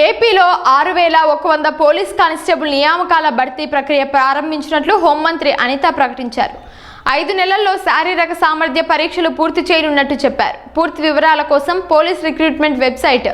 ఏపీలో ఆరు వేల ఒక వంద పోలీస్ కానిస్టేబుల్ నియామకాల భర్తీ ప్రక్రియ ప్రారంభించినట్లు హోంమంత్రి అనిత ప్రకటించారు. ఐదు నెలల్లో శారీరక సామర్థ్య పరీక్షలు పూర్తి చేయనున్నట్టు చెప్పారు. పూర్తి వివరాల కోసం police recruitment website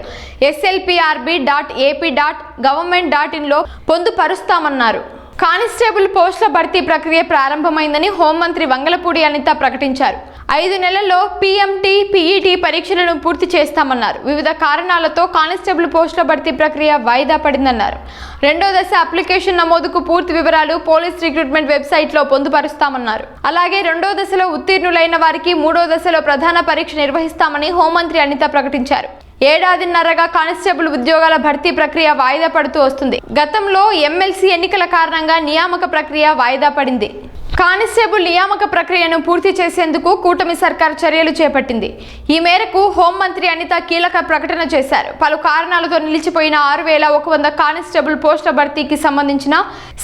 SLPRB dot AP dot government dot ఇన్లో పొందుపరుస్తామన్నారు. కానిస్టేబుల్ పోస్టుల భర్తీ ప్రక్రియ ప్రారంభమైందని హోంమంత్రి వంగలపూడి అనిత ప్రకటించారు. ఐదు నెలల్లో పీఎంటీ పీఈటీ పరీక్షలను పూర్తి చేస్తామన్నారు. వివిధ కారణాలతో కానిస్టేబుల్ పోస్టుల భర్తీ ప్రక్రియ వాయిదా పడిందన్నారు. రెండో దశ అప్లికేషన్ నమోదుకు పూర్తి వివరాలు పోలీస్ రిక్రూట్మెంట్ వెబ్సైట్లో పొందుపరుస్తామన్నారు. అలాగే రెండో దశలో ఉత్తీర్ణులైన వారికి మూడో దశలో ప్రధాన పరీక్ష నిర్వహిస్తామని హోంమంత్రి అనిత ప్రకటించారు. ఏడాదిన్నరగా కానిస్టేబుల్ ఉద్యోగాల భర్తీ ప్రక్రియ వాయిదా పడుతూ వస్తుంది. గతంలో ఎమ్మెల్సీ ఎన్నికల కారణంగా నియామక ప్రక్రియ వాయిదా పడింది. కానిస్టేబుల్ నియామక ప్రక్రియను పూర్తి చేసేందుకు కూటమి సర్కార్ చర్యలు చేపట్టింది. ఈ మేరకు హోంమంత్రి అనిత కీలక ప్రకటన చేశారు. పలు కారణాలతో నిలిచిపోయిన ఆరు వేల ఒక వంద కానిస్టేబుల్ పోస్టుల భర్తీకి సంబంధించిన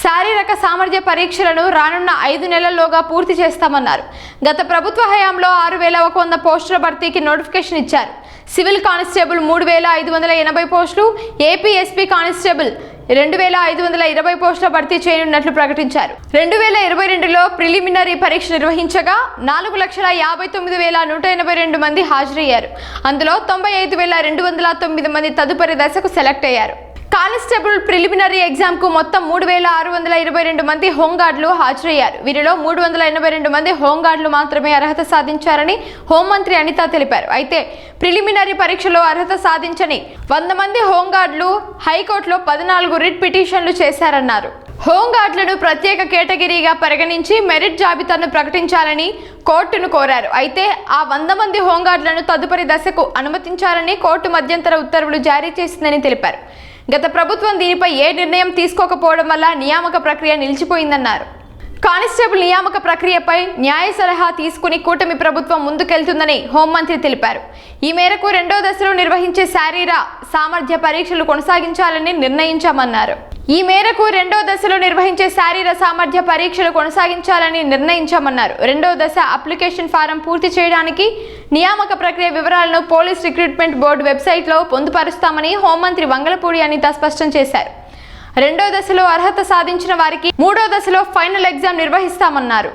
శారీరక సామర్థ్య పరీక్షలను రానున్న ఐదు నెలల్లోగా పూర్తి చేస్తామన్నారు. గత ప్రభుత్వ హయాంలో ఆరు వేల ఒక వంద పోస్టుల భర్తీకి నోటిఫికేషన్ ఇచ్చారు. సివిల్ కానిస్టేబుల్ మూడు వేల ఐదు వందల ఎనభై పోస్టులు ఏపీ ఎస్పీ కానిస్టేబుల్ రెండు వేల ఐదు వందల ఇరవై పోస్టుల భర్తీ చేయనున్నట్లు ప్రకటించారు. రెండు వేల ఇరవై రెండులో ప్రిలిమినరీ పరీక్ష నిర్వహించగా నాలుగు లక్షల యాభై తొమ్మిది వేల నూట ఎనభై రెండు మంది హాజరయ్యారు. అందులో తొంభై ఐదు వేల రెండు వందల తొమ్మిది మంది తదుపరి దశకు సెలెక్ట్ అయ్యారు. కానిస్టేబుల్ ప్రిలిమినరీ ఎగ్జామ్కు మొత్తం మూడు వేల ఆరు వందల ఇరవై రెండు మంది హోంగార్డులు హాజరయ్యారు. వీరిలో మూడు వందల ఎనభై రెండు మంది హోంగార్డులు మాత్రమే అర్హత సాధించారని హోంమంత్రి అనిత తెలిపారు. అయితే ప్రిలిమినరీ పరీక్షలో అర్హత సాధించని వంద మంది హోంగార్డులు హైకోర్టులో పద్నాలుగు రిట్ పిటిషన్లు చేశారన్నారు. హోంగార్డులను ప్రత్యేక కేటగిరీగా పరిగణించి మెరిట్ జాబితాను ప్రకటించాలని కోర్టును కోరారు. అయితే ఆ వంద మంది హోంగార్డులను తదుపరి దశకు అనుమతించాలని కోర్టు మధ్యంతర ఉత్తర్వులు జారీ చేసిందని తెలిపారు. గత ప్రభుత్వం దీనిపై ఏ నిర్ణయం తీసుకోకపోవడం వల్ల నియామక ప్రక్రియ నిలిచిపోయిందన్నారు. కానిస్టేబుల్ నియామక ప్రక్రియపై న్యాయ సలహా తీసుకుని కూటమి ప్రభుత్వం ముందుకెళ్తుందని హోంమంత్రి తెలిపారు. ఈ మేరకు రెండో దశలో నిర్వహించే శారీర సామర్థ్య పరీక్షలు కొనసాగించాలని నిర్ణయించామన్నారు. ఈ మేరకు రెండో దశలో నిర్వహించే శారీర సామర్థ్య పరీక్షలు కొనసాగించాలని నిర్ణయించామన్నారు. రెండో దశ అప్లికేషన్ ఫారం పూర్తి చేయడానికి నియామక ప్రక్రియ వివరాలను పోలీస్ రిక్రూట్మెంట్ బోర్డు వెబ్సైట్లో పొందుపరుస్తామని హోంమంత్రి వంగలపూడి అనిత స్పష్టం చేశారు. రెండో దశలో అర్హత సాధించిన వారికి మూడో దశలో ఫైనల్ ఎగ్జామ్ నిర్వహిస్తామన్నారు.